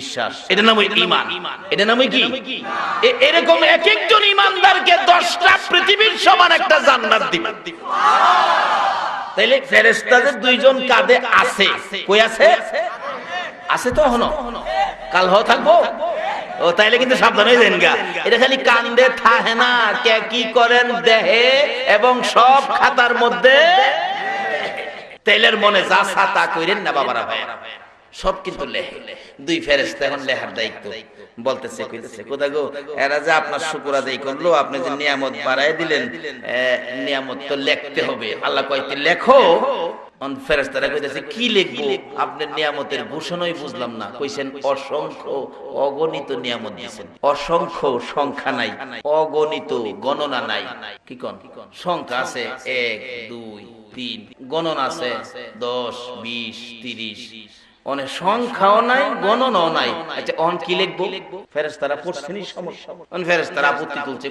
বিশ্বাস। এটা নাম ইমান এটা নাম কি? এরকম এক একজন ইমানদারকে দশটা পৃথিবীর সমান একটা জান্নাত দিবে। তাইলে ফেরেস্তাদের দুইজন কাঁধে আছে। কই আছে? আছে? তো হনো কাল হ থাকব? ও তাইলে কিন্তু সাবধান হয়ে যান গা। এটা খালি কান্দে থাহে না কে কি করেন দেহে এবং সব খাতার মধ্যে। তেলের মনে যা ছাতা কইরেন না বাবারা ভাই সব কিন্তু লেহে। দুই ফেরেস্তা এখন লেহার দায়িত্ব। বলতেছে, কইতেছে কোথা গো, এরা যে আপনার শুকুর আদায় করল, আপনি যে নিয়ামত বাড়ায় দিলেন নিয়ামত তো লিখতে হবে। আল্লাহ কইতে লেখো? দশ, বিশ, তিরিশ অনেক সংখ্যাও নাই, গণনাও নাই। আচ্ছা অন কি লিখব? সমস্যা আপত্তি তুলছে।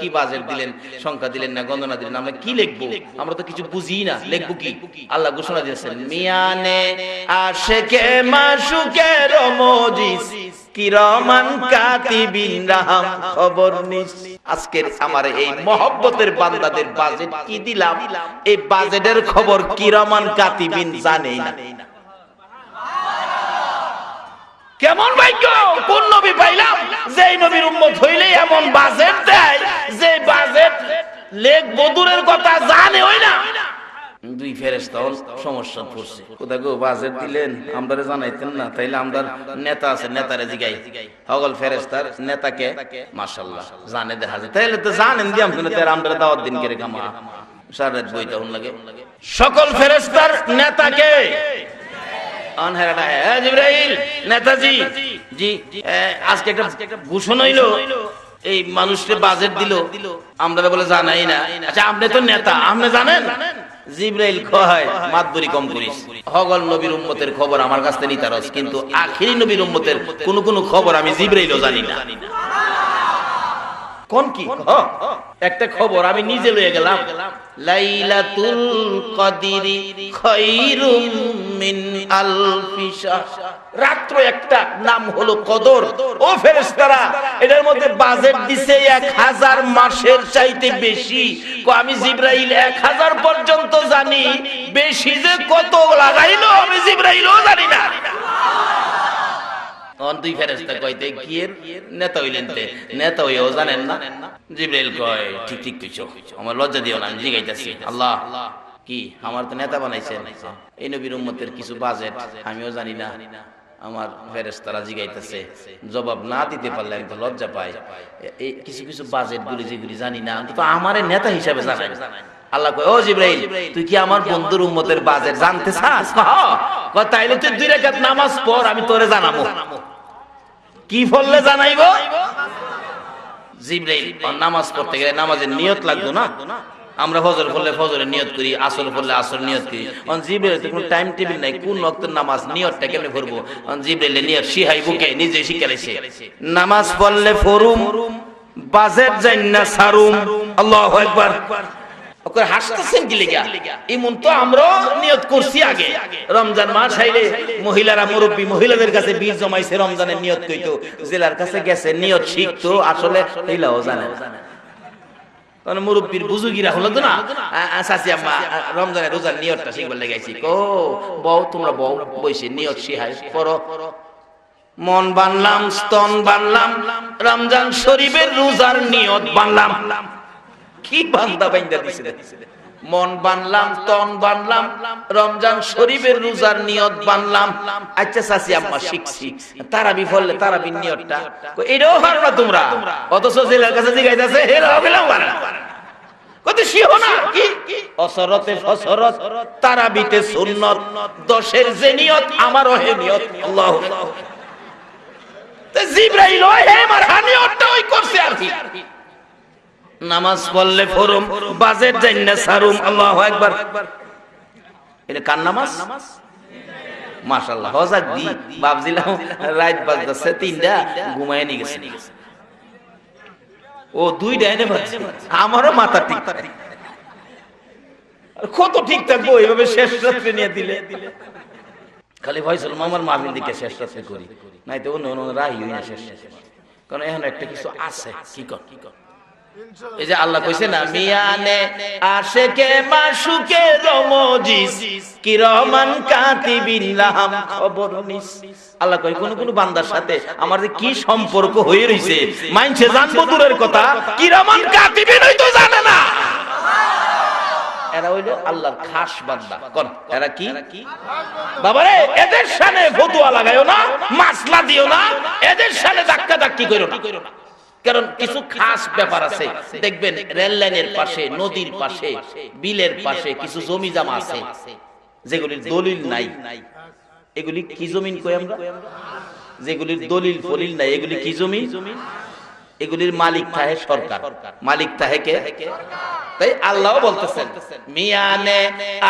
কি দিলেন, সংখ্যা দিলেন না, গণনা দিলেন? আমরা কি লিখব? আমরা তো কিছু বুঝি না। লিখব কি? আল্লাহ ঘোষণা দিয়েছেন, মিয়ানে আশেকে মাসুকের মজিস কিরমান কাতিবিন রাহাম, খবর নিস। আজকের আমার এই মহব্বতের বান্দাদের বাজেট কি দিলাম? এই বাজেটের খবর কিরমান কাতিবিন জানেই না। কেমন ভাগ্য কোন নবী পাইলাম? যে নবীর উম্মত হইলে এমন বাজেট দেয়। যে বাজেট লেখ বদুরের কথা জানে ওই না। দুই সমস্যা পড়ছে। কোথা গো বাজেট দিলেন আমরা জানাইতেন না, তাইলে আমরা নেতা আছে, নেতারে জিগাই। হগল ফেরেস্তার নেতাকে মাশাল্লাহ জানে দেখা যায়। তাইলে তো জানেন কিন্তু তার আমরা দাওয়াত দিন কামা। বইটা লাগে। সকল ফেরেস্তার নেতাকে নেতাজি। জি আজকে একটা ঘোষণা হইল। এই মানুষকে বাজেট দিল। আমরা বলে জানাই না। আচ্ছা আপনি তো নেতা। আপনি জানেন? জিব্রাইল কয়? মাতবরি কম করিস হগল নবীর উম্মতের খবর আমার কাছ থেকে নিতারস। কিন্তু আখিরি নবীর উম্মতের কোন কোন খবর আমি জিব্রাইলও জানি না। কোন কি? একটা খবর আমি নিজে লয়ে গেলাম। লাইলাতুল কদরি খায়রুম মিন আলফিশা রাত্র একটা নাম হলো কদর। ও ফেরেশতারা এটার মধ্যে বাজেট দিছে 1000 মাসের চাইতে বেশি। কো আমি জিবরাইল 1000 পর্যন্ত জানি। বেশি যে কত লাগাইলো আমি জিবরাইলও জানি না। তখন দুই ফেরেস্তা কইতে নেতা হইলেন তে, নেতা জানেন না? কয়, ঠিক ঠিক কইছো, আমার লজ্জা দিও না, আমি জিগাইতাছি, আল্লাহ, কি, আমার তো নেতা বানাইছেন? এই নবীর উম্মতের কিছু বাজেট, আমিও জানি না, আমার ফেরেস্তারা জিগাইতেছে, জবাব না দিতে পারলে আমি তো লজ্জা পাই, এই কিছু কিছু বাজেট গুলি যেগুলি জানি না, অন্তত আমারে নেতা হিসাবে জানাই আল্লাহ কয়, ও জিব্রাইল, তুই কি আমার বন্ধুর উম্মতের বাজেট জানতে চাস? তাইলে তুই দুই রাকাত নামাজ পড়, আমি তোরে জানাব। কি ফললে জানাইবো? নামাজ পড়তে গেলে নামাজের নিয়ত লাগতো না? আমরা ফজর পড়লে ফজরের নিয়ত করি, আসর পড়লে আসর নিয়ত করি। অন জিব্রাইল তো কোনো টাইম টেবিল নাই, কোন ওয়াক্তের নামাজ নিয়তটা কেমনে করব অন জিব্রাইল নিয়ত শিহাই বুকে, নিজে শিখাইছে নামাজ পড়লে ফরুম, বাজেট জান্না সারুম। আল্লাহু আকবার। ওকে হাসতেছেন কি লিগা? এমন তো আমরা নিয়ত করছি আগে। রমজান মাস আইলে মহিলারা মুরব্বী মহিলাদের কাছে বীজ জমাইছে রমজানের নিয়ত কইতো জেলার কাছে গেছে নিয়ত শিখতো আসলে এইলাও জানে কারণ মুরব্বীর বুজুগিরা হলো তো না? চাচি আম্মা রমজানের রোজার নিয়তটা শিখবার লেগেছি কো বউ তোমরা বউ বইছে নিয়ত শিহাই করো মন বানলাম স্তন বানলাম রমজান শরীফের রোজার নিয়ত বানলাম। কি বান্দা বাইন্দা দিছে মন বানলাম, তন বানলাম, রমজান শরীফের রোজার নিয়ত বানলাম। আচ্ছা চাচি আম্মা, শিখছি। তারাবি ফললে তারাবি নিয়তটা। এটাও পারো না তোমরা? অথচ জেলার কাছে জিগাইতেছে হেরাও গেলাম পারে কত আমারও হে নিয়ত। জিব্রাইল আমার করছে আর কি। নামাজ পড়লে ফরুম, বাজেট না সারুম, আল্লাহ একবার এটা কার নামাজ? মাশাআল্লাহ হজাক দি বাবজিলাম রাত বাজদাছে তিনটা, ঘুমায় নি গেছে। ও, দুইটা এনে বাজছে। আমারও মাথা ঠিক কত ঠিক থাকব, এইভাবে শেষ রাত্রে নিয়ে দিলে। খালি ফয়সল মামার মাহফিল দিকে শেষ রাত্রে করি। নাই তো অন্য অন্য রাহি না শেষ। কারণ এখন একটা কিছু আছে কি কর কি কর? এই যে আল্লাহ কইছে না, মিয়ানে আশেকে মাসুকে রমজিস কিরমান কাতিবিল্লাহাম খবর নিস। আল্লাহ কই কোন কোন বান্দার সাথে আমার যে কি সম্পর্ক হয়ে রইছে, মাইনছে জানব দূরের কথা কিরমান কাতিবিন তো জানে না। এরা হইল আল্লাহর খাস বান্দা। কোন? এরা কি? বাবারে, এদের সামনে ফতুয়া লাগাইও না, মাসলা দিও না, এদের সামনে ধাক্কা ধাক্কি করো না। কারণ কিছু খাস ব্যাপার আছে। দেখবেন রেল লাইনের পাশে নদীর পাশে বিলের পাশে কিছু জমি জামা আছে। যেগুলির দলিল নাই। এগুলি কি জমিন কই আমরা? যেগুলির দলিল ফলিল নাই এগুলি কি জমি? এগুলির মালিক থাহে সরকার। মালিক থাহে কে? তাই আল্লাহ বলতেছেন মিয়ানে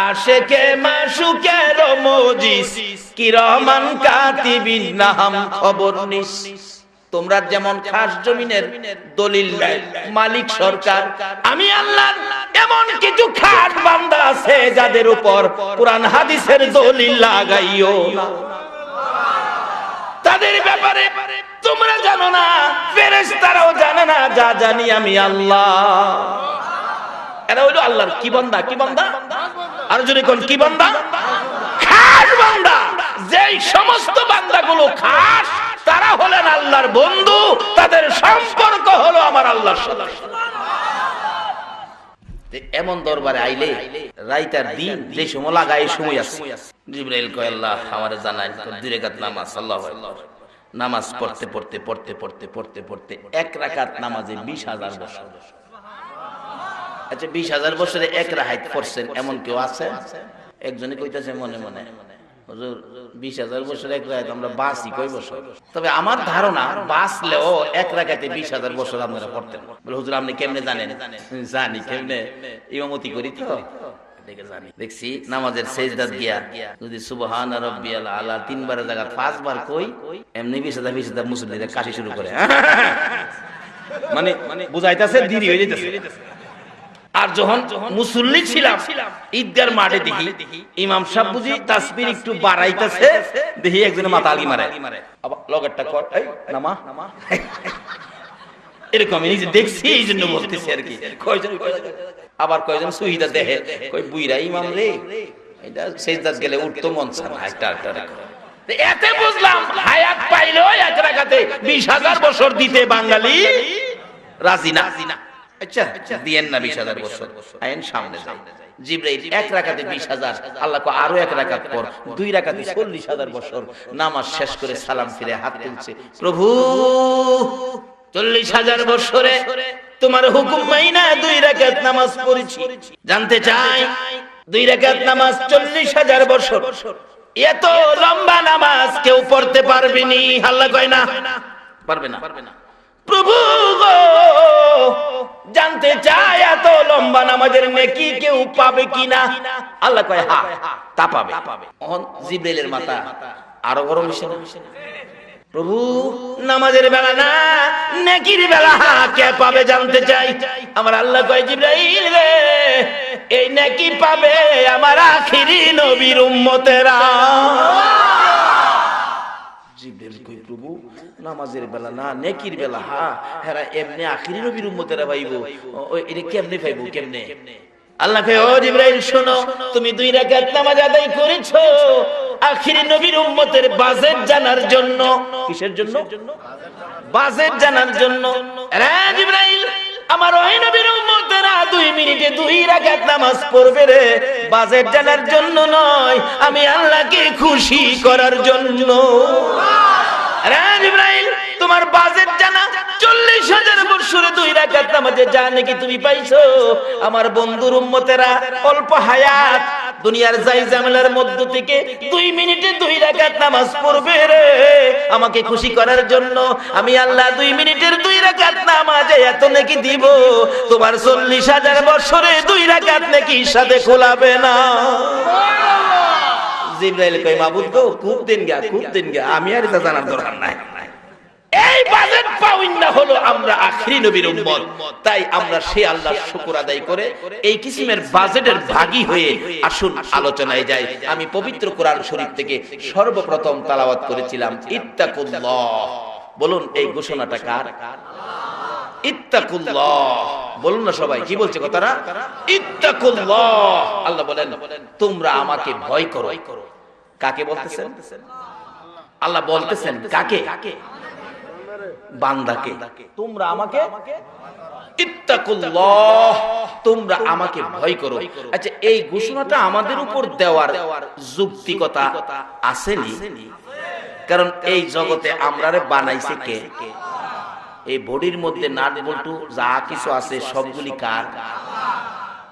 আশেকে মাসুকে রমজিস কিরমান কাতিবিন নাম খবর নিস। তোমরা যেমন খাস জমিনের দলিল মালিক সরকার, আমি আল্লাহ এমন কিছু খাস বান্দা আছে যাদের উপর কোরআন হাদিসের দলিল লাগাইও তাদের ব্যাপারে তোমরা জানো না, ফেরেশতারাও জানে না, যা জানি আমি আল্লাহ। এরা হইল আল্লাহর কি বান্দা কি বান্দা? আর যদি কোন, কি বান্দা? খাস বান্দা। যেই সমস্ত বান্দাগুলো খাস তারা হলেন আল্লাহর বন্ধু, তাদের সম্পর্ক হলো আমার আল্লাহর সাথে। এমন দরবারে আইলে রাইতার দিন যে সময় লাগা এই সময় আছে। জিব্রাইল কয়, আল্লাহ, আমারে জানাই দুই রাকাত নামাজ আল্লাহু নামাজ পড়তে পড়তে পড়তে পড়তে পড়তে পড়তে এক রাকাত নামাজে বিশ হাজার বছর। আচ্ছা বিশ হাজার বছরে এক রাহাত পড়ছেন এমন কেউ আছে? একজনে কইতাছে, মনে মনে। হুজুর, বিশ হাজার বছর এক রাহাত আমরা বাঁচি কয় বছর? তবে আমার ধারণা, বাঁচলেও এক রাখাতে বিশ হাজার বছর আপনারা পড়তেন। বলে, হুজুর, আপনি কেমনে জানেন? জানি কেমনে? ইমামতি করি তো। দেখছি নামাজের সেজদাত গিয়া যদি সুবহান রব্বিয়াল আলা তিনবার জায়গা পাঁচবার কই, এমনি বিশ হাজার বিশ হাজার মুসল্লিদের কাশি শুরু করে। মানে বুঝাইতেছে, দেরি হয়ে যেতেছে আর যখন মুসল্লি ছিলাম, ঈদগার মাঠে দেখি, ইমাম সাহেব বুঝি তাসবির একটু বাড়াইতেছে, দেখি একজনের মাথা আলগি মারে। আবার কর, এই নামা। এরকম আমি নিজে দেখছি, এই জন্য বলতেছি আর কি। আবার কয়জন সুহিদা দেহে কই বুইরা ইমাম রে। এটা সেজদাত গেলে উঠতো মন না একটা একটা এতে বুঝলাম, হায়াত পাইলো এক রাখাতে বিশ হাজার বছর দিতে বাঙালি রাজি না। আচ্ছা দিয়েন না বিশ হাজার বছর। আইন সামনে দুই তোমার হুকুম দুই নামাজ পড়েছি। জানতে চাই, দুই রাকাত নামাজ চল্লিশ হাজার বছর। এত লম্বা নামাজ কেউ পড়তে পারবেনি আল্লাহ কয় না পারবে না। পারবে না। প্রভু জানতে চাই এত লম্বা নামাজের নেকি কেউ পাবে কিনা? আল্লাহ কয়, হা, তা পাবে। অহন জিব্রাইলের মাথা আরও গরম প্রভু, নামাজের বেলা না, নেকির বেলা, হা, কে পাবে জানতে চাই? আমার আল্লাহ কয়, জিব্রাইল রে, এই নেকি পাবে আমার আখিরি নবীর উম্মতেরা। জিব্রাইল কই প্রভু? নামাজের বেলা না, নেকির বেলা, হা? হেরা এমনি আখিরি নবীর উম্মতেরা পাইবো এটা কেমনে পাইবো কেমনে? আল্লাহ কয়, ও জিব্রাইল, শোনো, তুমি দুই রাকাত নামাজ আদায় করেছ। আখিরি নবীর উম্মতের বাজেট জানার জন্য। কিসের জন্য? বাজেট জানার জন্য। রে জিব্রাইল! আমার ওই নবীর উম্মতেরা দুই মিনিটে দুই রাকাত নামাজ পড়বে রে। বাজেট জানার জন্য নয়, আমি আল্লাহকে খুশি করার জন্য। রে জিব্রাইল তোমার বাজেট জানা। চল্লিশ হাজার বছরে দুই রাকাত নামাজে যা নাকি তুমি পাইছো। আমার বন্ধুর উম্মতেরা অল্প হায়াত। দুনিয়ার যাই ঝামেলার মধ্য থেকে দুই মিনিটে দুই রাকাত নামাজ পড়বে রে। আমাকে খুশি করার জন্য আমি আল্লাহ দুই মিনিটের দুই রাকাত নামাজে এত নাকি দিব। তোমার চল্লিশ হাজার বছরে দুই রাকাত নাকি সাথে খোলাবে না। জিব্রাইল কই মাবুদ খুব দিন গা, খুব দিন গা। আমি আর এটা জানার দরকার নাই। এই বাজেট পাউইন না হলো আমরা আখরি নবীর উম্মত। তাই আমরা সে আল্লাহর শুকর আদায় করে এই কিসিমের বাজেটের ভাগী হয়ে আসুন আলোচনায় যাই। আমি পবিত্র কোরআন শরীফ থেকে সর্বপ্রথম তালাওয়াত করেছিলাম, ইত্তাকুল্লাহ। বলুন, এই ঘোষণাটা কার? ইত্তাকুল্লাহ। বলুন না সবাই, কি বলছে কথাটা? ইত্তাকুল্লাহ। আল্লাহ বলেন, তোমরা আমাকে ভয় করো। কাকে বলতেছেন? আল্লাহ বলতেছেন, কাকে? বান্দাকে। তোমরা আমাকে তোমরা আমাকে ভয় করো। আচ্ছা এই ঘোষণাটা আমাদের উপর দেওয়ার যুক্তিকতা আসেনি। কারণ এই জগতে আমরারে বানাইছে কে? এই বডির মধ্যে নাট বল্টু যা কিছু আছে সবগুলি কার?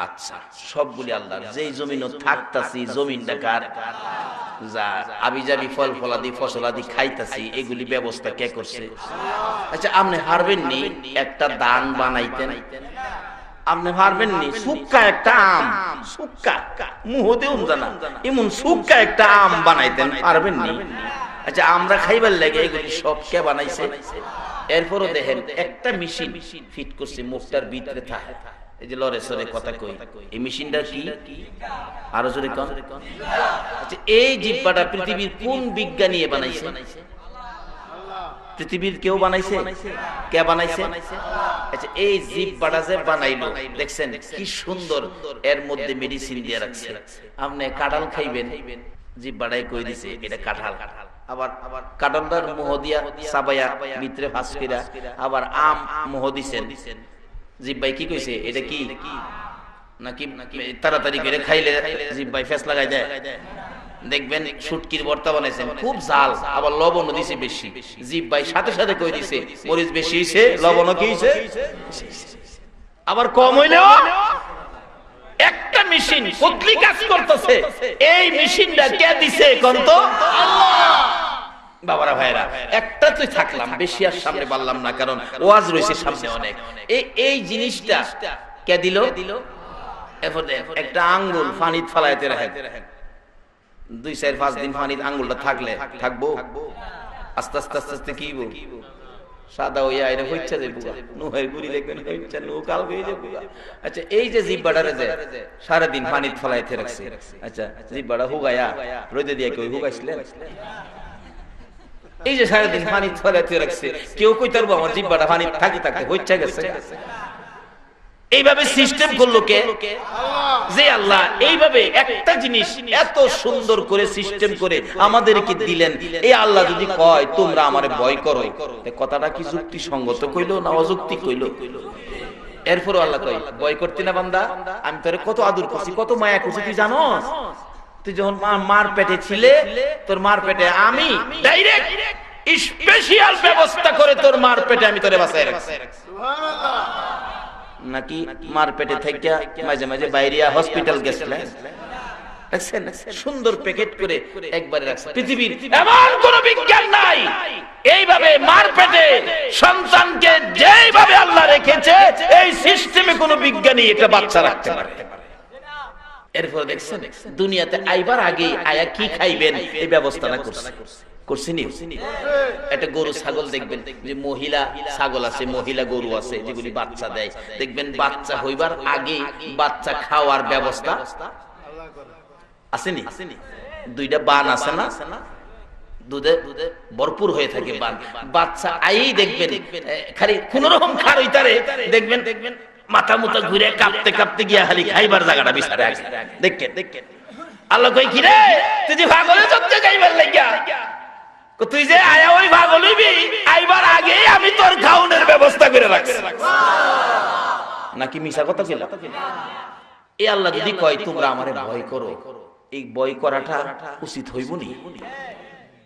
আচ্ছা সবগুলি আল্লাহ যেই জমিনও থাকতাছি জমিনটা কার? যা আবিজাবি ফল ফলাদি ফসলাদি খাইতাছি, এগুলি ব্যবস্থা কে করছে? আচ্ছা আপনি হারবেন নি, একটা দান বানাইতেন। আপনি পারবেন নি, সুক্কা একটা আম। সুক্কা? মুহতেও জানা। এমন সুক্কা একটা আম বানাইতেন পারবেন নি? আচ্ছা আমরা খাইবার লাগে এগুলি সব কে বানাইছে? এরপরও দেখেন, একটা মেশিন ফিট করছে, মুখটার ভিতরে থাকে। কই কি? আচ্ছা আচ্ছা দেখছেন কি সুন্দর, এর মধ্যে মেডিসিন দিয়ে রাখছে। আপনি কাঁঠাল খাইবেন, জিব্বাটাই কই দিছে? এটা কাঁঠাল। আবার আবার কাঁঠালটার দিয়া ভিতরে ভাস আবার আম মোহ দিছেন। জিব্বাই কি কইছে? এটা কি? নাকি তাড়াতাড়ি করে খাইলে জিব্বাই ফেস লাগাই দেয়? দেখবেন শুটকির ভর্তা বানাইছেন খুব জাল আবার লবণ দিছে বেশি। জিব্বাই সাথে সাথে কই দিছে? মরিচ বেশি হইছে লবণ কি হইছে? আবার কম হইলেও একটা মেশিন কতলি কাজ করতেছে। এই মেশিনটা কে দিছে কোন তো? বাবারা ভাইরা একটা তুই থাকলাম, বেশি আর সামনে পারলাম না, কারণ ওয়াজ রয়েছে সামনে অনেক। এই জিনিসটা কে দিল? একটা আঙ্গুল ফানিত ফালাইতে রাখেন। দুই চার পাঁচ দিন ফানিত আঙ্গুলটা থাকলে থাকব? আস্তে আস্তে আস্তে আস্তে কি? সাদা হইয়া এটা হইছে যে বুয়া নুহের গুড়ি দেখবেন হইছে নু কাল হয়ে যে বুয়া আচ্ছা এই যে জিব্বাটারে যে সারা দিন পানিত ফলাইতে রাখছে আচ্ছা জিব্বাটা হুগায়া, রোদে দিয়ে কেউ হুগাইছিলেন? এই যে সারা দিন পানি ফলাইতে রাখছে, কেউ কই তারবো আমার জিব্বাটা পানি থাকি থাকতে হইছে গেছে। এইভাবে সিস্টেম করল কে? যে আল্লাহ, এইভাবে একটা জিনিস এত সুন্দর করে সিস্টেম করে আমাদেরকে দিলেন এই আল্লাহ যদি কয়, তোমরা আমারে ভয় করো। কথাটা কি যুক্তি সঙ্গত কইলো না অযুক্তি কইলো? এরপরও আল্লাহ কয়, ভয় করতে না বান্দা, আমি তোরে কত আদর করছি, কত মায়া করছি, তুই জানোস? তুই যখন মার পেটে ছিলে তোর মার পেটে আমি ডাইরেক্ট স্পেশাল ব্যবস্থা করে তোর মার পেটে আমি তোরে বাঁচাই রাখছি। নাকি মার পেটে থেকে মাঝে মাঝে বাইরিয়া হসপিটাল গেছিলেন দেখছেন? সুন্দর প্যাকেট করে একবারে রাখছে। পৃথিবীর এমন কোন বিজ্ঞান নাই। এইভাবে মার পেটে সন্তানকে যেইভাবে আল্লাহ রেখেছে এই সিস্টেমে কোনো বিজ্ঞানী এটা বাচ্চা রাখতে পারে এরপর দেখছেন, দুনিয়াতে আইবার আগে আয়া কি খাইবেন? এই করছে। একটা গরু ছাগল দেখবেন, যে মহিলা ছাগল আছে, মহিলা গরু আছে, যেগুলি বাচ্চা দেয়। দেখবেন বাচ্চা হইবার আগে বাচ্চা খাওয়ার ব্যবস্থা আসেনি দুইটা বান আছে না? দুধে দুধে ভরপুর হয়ে থাকে বান। বাচ্চা আই দেখবেন খালি কোন রকম খার হইতারে। দেখবেন দেখবেন মাথা মুথা ঘুরে কাঁপতে কাঁপতে গিয়া খালি খাইবার জায়গাটা বিচারে আছে দেখেন। দেখেন আল্লাহ কই কি রে? তুই যে ভাগলে চলতে যাইবার লাগিয়া? তুই যে আয়া ওই ভাগল হইবি, আইবার আগে আমি তোর খাওনের ব্যবস্থা করে রাখছি। নাকি মিশা কথা ছিল এই আল্লাহ যদি কয়, তোমরা আমারে ভয় করো, এই ভয় করাটা উচিত হইব নি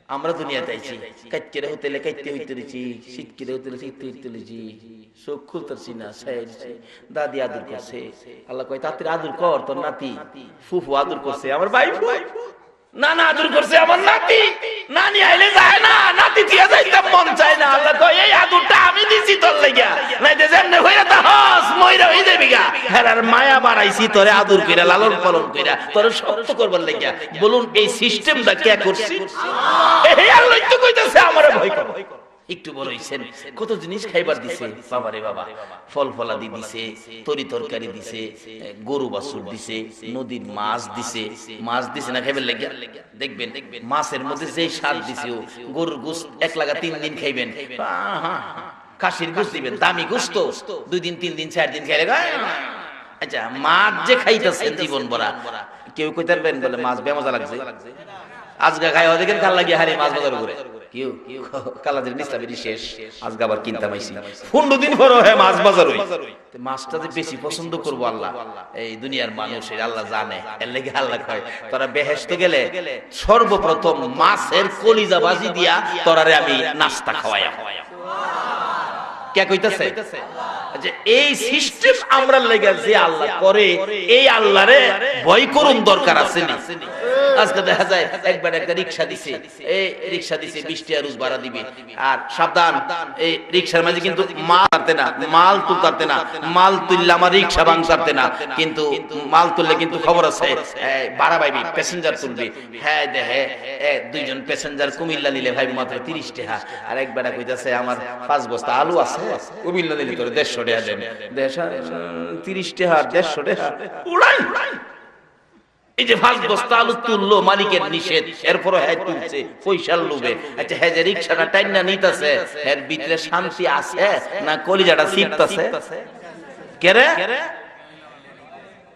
আমরা দুনিয়াতে আইছি কাইতে হইতে কাইতে হইতেছি শীতকিরে হতেলে শীত হইতেছি চোখ খুলতেছি না সাইছি দাদি আদর করছে। আল্লাহ কয় তাতে আদর কর, তোর নাতি ফুফু আদর করছে। আমার ভাই না না আদর করছে আমার নাতি। নানি আইলে যায় না নাতি দিয়ে মন চায় না। আল্লাহ কয় এই আদরটা আমি দিছি তোর লাগিয়া। নাইতে যেমনে হইরা তা হস মইরা হই যাবি গা হেরার মায়া বাড়াইছি তোরে আদর কইরা লালন পালন কইরা তোরে শক্ত করবার লাগিয়া। বলুন এই সিস্টেমটা কে করছে? এই আল্লাহ তো কইতাছে আমারে ভয় করো। একটু বড় হইছেন। কত জিনিস খাইবার দিছে? বাবা। রে বাবা। ফল ফলাদি দিছে তরি তরকারি দিছে গরু বাছুর দিছে নদীর মাছ দিছে মাছ দিছে না খাইবেন লেগে দেখবেন মাছের মধ্যে যেই স্বাদ দিছে ও গরুর গোস এক লাগা তিন দিন খাইবেন। কাশির গোস দিবেন দামি গোস্ত। দুই দিন তিন দিন চার দিন খাইলে গায়। আচ্ছা মাছ যে খাইতেছেন জীবন ভরা কেউ কইতে পারবেন বলে মাছ বেমজা লাগছে? আজকে খাই ওদিকে কাল লাগিয়ে হারি মাছ বাজার করে কেউ কালাদের নিস্তাবেরি শেষ। আজকে আবার কিনতাম আইছি। পনেরো দিন পর হ্যাঁ মাছ বাজার হই। মাছটা যে বেশি পছন্দ করব আল্লাহ। এই দুনিয়ার আল্লাহ। জানে। এর লেগে আল্লাহ কয় তোরা বেহেস্ত গেলে সর্বপ্রথম মাছের কলিজা বাজি দিয়া তোরারে আমি নাস্তা খাওয়াইয়া কে কইতাছে? যে এই সিস্টেম আমরা লেগে যে আল্লাহ করে, এই আল্লাহরে ভয় করুন দরকার আছে নি আজকে দেখা যায় একবার একটা রিক্সা দিছে, এই রিক্সা দিছে বৃষ্টি আর ভাড়া দিবে। আর সাবধান, এই রিক্সার মাঝে কিন্তু মাল না মাল না, মাল তুললে আমার রিক্সা না। কিন্তু মাল তুললে কিন্তু খবর আছে ভাড়া পাইবি, প্যাসেঞ্জার তুলবি। হ্যাঁ দেখে দুইজন প্যাসেঞ্জার কুমিল্লা নিলে ভাই মাত্র তিরিশ টাকা আর একবার কইতাছে, আমার পাঁচ বস্তা আলু আছে, কুমিল্লা নিলে তোর দেড়শো টাকা দেন। তিরিশ টাকা দেড়শো টাকা উড়াই! এই যে পাঁচ বস্তা আলু তুললো মালিকের নিষেধ এরপরও হ্যাঁ তুলছে পয়সার লোভে। আচ্ছা হ্যাঁ যে রিক্সাটা টাইনা নিতেছে এর ভিতরে শান্তি আছে না কলিজাটা কেরে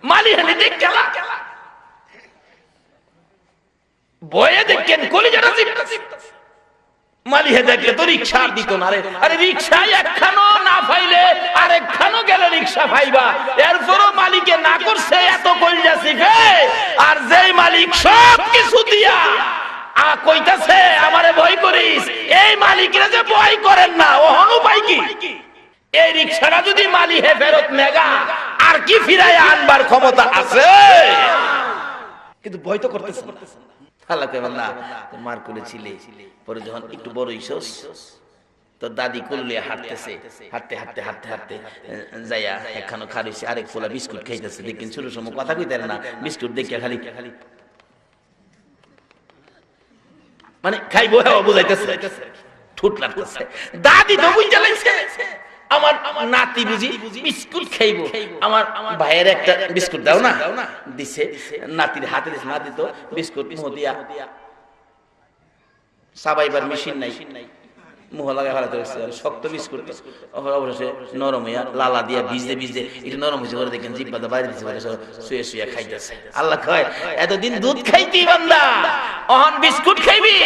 মালি হানি দেখ খেলা। বয়ে দেখেন কলিজাটা শিখতেছে মালি হে দেখলে তো রিক্সা দিত না রে। আরে রিক্সা একখানো না পাইলে আরেকখানো গেলে রিক্সা পাইবা। এরপরও মালিকে না করছে এত কইলা শিখে। আর যেই মালিক সব কিছু দিয়া আ কইতাছে, আমারে ভয় করিস। এই মালিকরা যে ভয় করেন না ও হনু পাই কি? এই রিক্সাটা যদি মালি হে ফেরত নেগা, আর কি ফিরায় আনবার ক্ষমতা আছে? কিন্তু ভয় তো করতেছে না। কইবেন না মার কোলে ছিলে, পরে যখন একটু বড় হইছস তো দাদি কুললে হাঁটতেছে। হাঁটতে হাঁটতে হাঁটতে হাঁটতে যাইয়া একখানো খারিছে আরেক ফোলা বিস্কুট খাইতেছে। দেখেন ছোট সময় কথা কইতে না। বিস্কুট দেখিয়া খালি খালি মানে খাইবো বুঝাইতেছে। ঠুট লাগতেছে। দাদি তো বুঝা লাগছে আমার নাতি বুঝি বিস্কুট খাইবো। আমার ভাইয়ের একটা বিস্কুট দাও না। দিছে। নাতির হাতে দিছে। নাতি তো বিস্কুট দিয়া সাবাইবার মেশিন নাই। নরম হইয়া লালা নরম বাইরে দিতে শুয়ে শুয়ে খাইতেছে। আল্লাহ এতদিন দুধ বান্দা বিস্কুট খাইবি?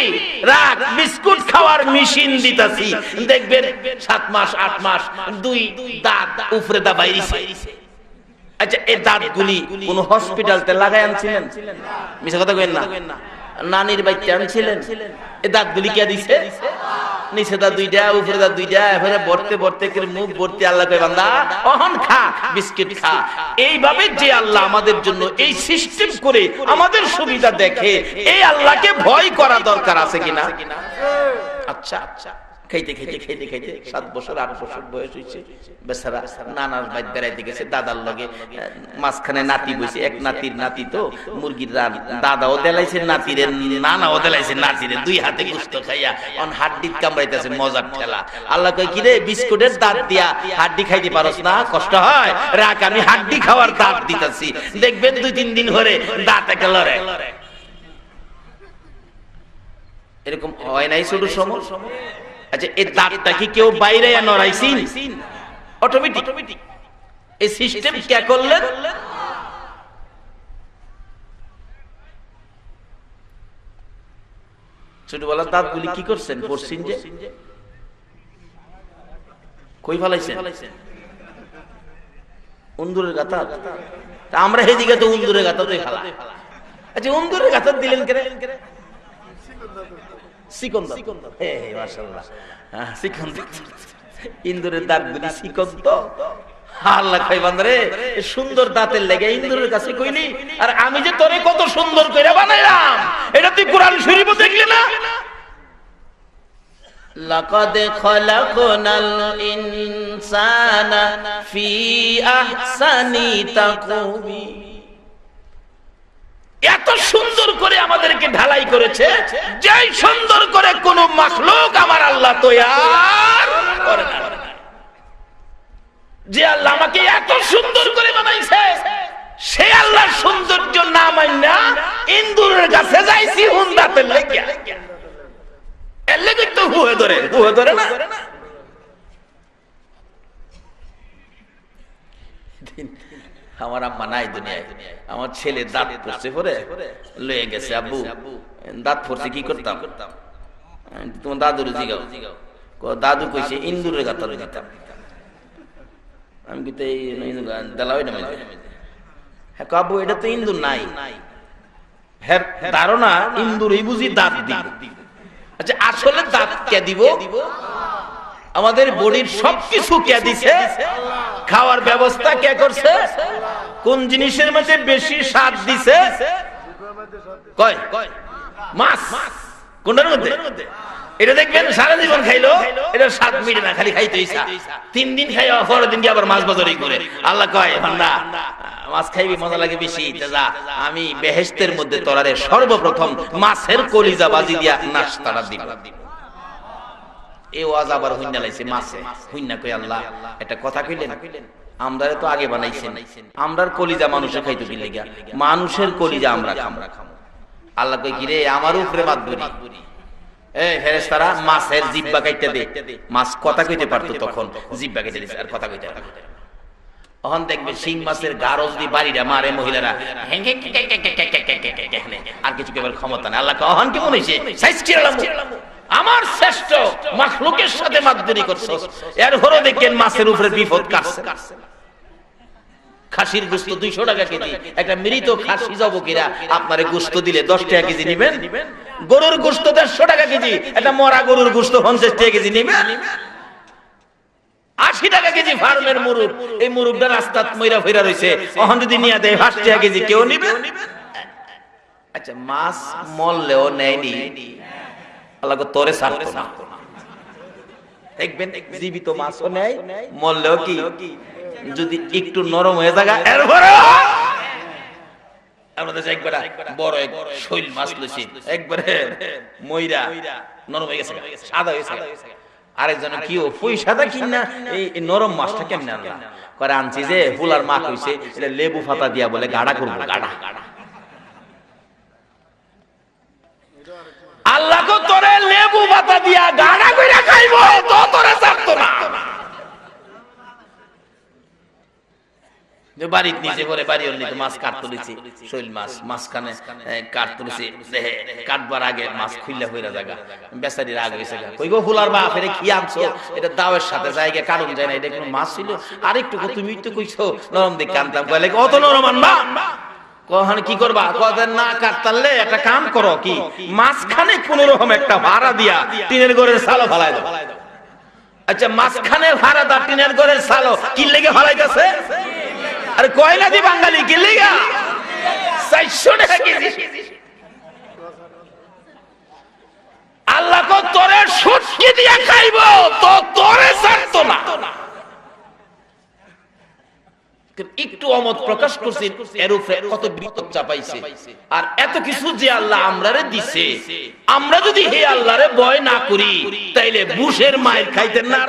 দেখবেন সাত মাস, আট মাস দুই দাঁত উপরে দা বাইরিছে। আচ্ছা এই দাঁতগুলি কোন হসপিটালতে লাগাই আনছিলেন? মিছা কথা কইেন না। নানির বাচ্চা আনছিলেন? এই দাঁতগুলি কে দিছে? নিচে দা দুইটা উপরে দা দুইটা এবারে বর্তে বর্তে করে মুখ ভর্তি আল্লাহ কয় বান্দা অহন খা বিস্কিট খা। এইভাবে যে আল্লাহ আমাদের জন্য এই সিস্টেম করে আমাদের সুবিধা দেখে এই আল্লাহকে ভয় করা দরকার আছে কিনা? আচ্ছা আচ্ছা। খাইতে খাইতে খাইতে খাইতে সাত বছর, আট বছর বয়স হয়েছে বেচারা নানার বাইর বেড়াইতে গেছে, দাদার লগে মাঝখানে নাতি বসে, এক নাতির নাতি তো, মুরগির দাদাও দেলাইছে নাতিরে নানাও দেলাইছে দুই হাতে গুস্ত খাইয়া অন হাড্ডি কামড়াইতেছে মজার আল্লাহ কয় কি রে বিস্কুটের দাঁত দিয়া হাড্ডি খাইতে পারস না? কষ্ট হয়? রাখ, আমি হাড্ডি খাওয়ার দাঁত দিতেছি। দেখবেন দুই, তিন দিন ধরে দাঁত একে লড়ে। এরকম হয় নাই ছোট সময়? আচ্ছা এই দাঁতটা কি কেউ বাইরে নড়াইছিন? অটোমেটিক এই সিস্টেম কে করলেন? ছোটবেলার দাঁতগুলি কি করছেন? পড়ছেন যে? কই ফেলাইছেন? উন্দুরের তা আমরা হেদিকে তো উন্দুরের গাতা তো খেলা। আচ্ছা উন্দুরের গাতা দিলেন কেন? সিকন্দর হে হে মাশাআল্লাহ হ্যাঁ, সিকন্দর ইন্দুরের দাঁতগুলি সিকন্দ আল্লাহ কই বান্দরে এ সুন্দর দাঁতের লেগে ইন্দুরের কাছে কইলি আর আমি যে তোরে কত সুন্দর কইরা বানাইলাম এটা তুই কোরআন শরীফ দেখলি না لقد خلقنا الإنسان في أحسن تقويم এত সুন্দর করে আমাদেরকে ঢালাই করেছে, যেই সুন্দর করে কোন মাখলুক আমার আল্লাহ তৈয়ার করে যে আল্লাহ আমাকে এত সুন্দর করে বানাইছে, সে আল্লাহর সৌন্দর্য না মান্না ইন্দুরের কাছে যাইছি হুন্দাতে লেগে লেগে তো হুয়ে ধরে হুয়ে ধরে না। আমার আম্মা নাই দুনিয়ায়। আমার ছেলে দাঁত পড়ছে পরে লয়ে গেছে আব্বু। দাঁত পড়ছে কি করতাম? তোমার দাদুর জিগাও ক- দাদু কইছে ইন্দুরের গাতার দিতাম। আমি কিন্তু এই দেলাওই না হ্যাঁ কাবু এটা তো ইন্দুর নাই। হ্যাঁ ধারণা ইন্দুর এই বুঝি দাঁত দিব। আচ্ছা আসলে দাঁত কে দিব? আমাদের বডির সবকিছু কে দিছে? খাওয়ার ব্যবস্থা কে করছে? কোন জিনিসের মধ্যে বেশি স্বাদ দিছে? কোনটার মধ্যে? এটা দেখবেন সারা জীবন খাইলো, এটা না, খালি খাইতে তিন দিন খাই পরের দিন আবার মাছ বাজারই করে। আল্লাহ কয় ভান্ডা মাছ খাইবি, মজা লাগে বেশি আমি বেহেস্তের মধ্যে তোরারে সর্বপ্রথম মাছের কলিজা বাজি দিয়া নাস্তাটা দিব। এ ওয়াজ আবার হুইন্না লাইছে মাছে হুইন্না কই আল্লাহ একটা কথা কইলেন আমরা তো আগে বানাইছেন আমরার কলিজা মানুষে খাইতে গিয়া মানুষের কলিজা আমরা আমরা খামো আল্লাহ কই গিরে আমার উপরে মাদবুরি এই ফেরেশতারা মাছের জিব্বা কাইতে দে মাছ কথা কইতে পারতো তখন জিব্বা কাইতে দিছে আর কথা কইতে পারতো দেখবে শিং মাছের গারো যদি বাড়িটা মারে মহিলারা আর কিছু কেবল ক্ষমতা নেই আল্লাহ অহন কি আমার শ্রেষ্ঠ মাখলুকের সাথে দেখেন মাছের উপরে বিপদ কাটছে? খাসির গোস্ত দুইশো টাকা কেজি, একটা মৃত খাসি জবকিরা আপনারে গোস্ত দিলে দশ টাকা কেজি নিবেন? গরুর গোস্ত দেড়শো টাকা কেজি, একটা মরা গরুর গোস্ত পঞ্চাশ টাকা কেজি নিবেন? আশি টাকা কেজি ফার্মের মুরুগ এই মুরুগটা রাস্তা ময়রা ফেরা রয়েছে ওখান যদি নিয়ে দেয়, পাঁচ টাকা কেজি কেউ নিবে? আচ্ছা মাছ মরলেও নেয়নি। আল্লাহ তোরে ছাড়তো না। দেখবেন জীবিত মাছও নেয় মরলেও কি? যদি একটু নরম হয়ে থাকা এরপরে আমাদের দেশে বড় এক শৈল মাছ লইছি একবারে ময়রা নরম হয়ে গেছে সাদা হয়ে গেছে আরেকজন কি ও ফুই সাদা কিনা এই এই নরম মাছটা কেমনে আনলা করে আনছি যে ফুলার মা কইছে এটা লেবু ফাতা দিয়া বলে গাড়া করব গাড়া আল্লাহ কো তোরে লেবু পাতা দিয়া গাড়া খাইবো, তো তোরে না। যে বাড়ির নিচে করে বাড়ি মাছ কাট তুলেছি শৈল মাছ, মাঝখানে কাট তুলেছি কাটবার আগে মাছ খুললে হইরা জায়গা বেচারি রাগ হয়েছে ফুলার কি আনছো? এটা দাওয়ের সাথে জায়গা কারণ যায় না, এটা কোনো মাছ ছিল? আর একটু তুমি একটু কইছো, নরম দিকে আনতাম কইলে, অত নরম আনবা? কখন কি করবা? কদের না কাটতালে একটা কাম করো কি? মাঝখানে কোন রকম একটা ভাড়া দিয়া টিনের ঘরের সালো ফালাই দাও। আচ্ছা মাঝখানে ভাড়া দা টিনের ঘরের সালো কি লেগে ফালাইতেছে? আরে কয়লা দি বাঙালি, কি লেগা? চারশো টাকা কেজি। আল্লাহ কো তোরে সুটকি দিয়া খাইব, তো তোরে ছাড়তো না। একটু অমত প্রকাশ করছি এর উপরে কত বিপদ চাপাইছে। আর এত কিছু যে আল্লাহ আমরারে দিছে, আমরা যদি হে আল্লাহরে ভয় না করি, তাইলে বুশের মায়ের খাইতেন না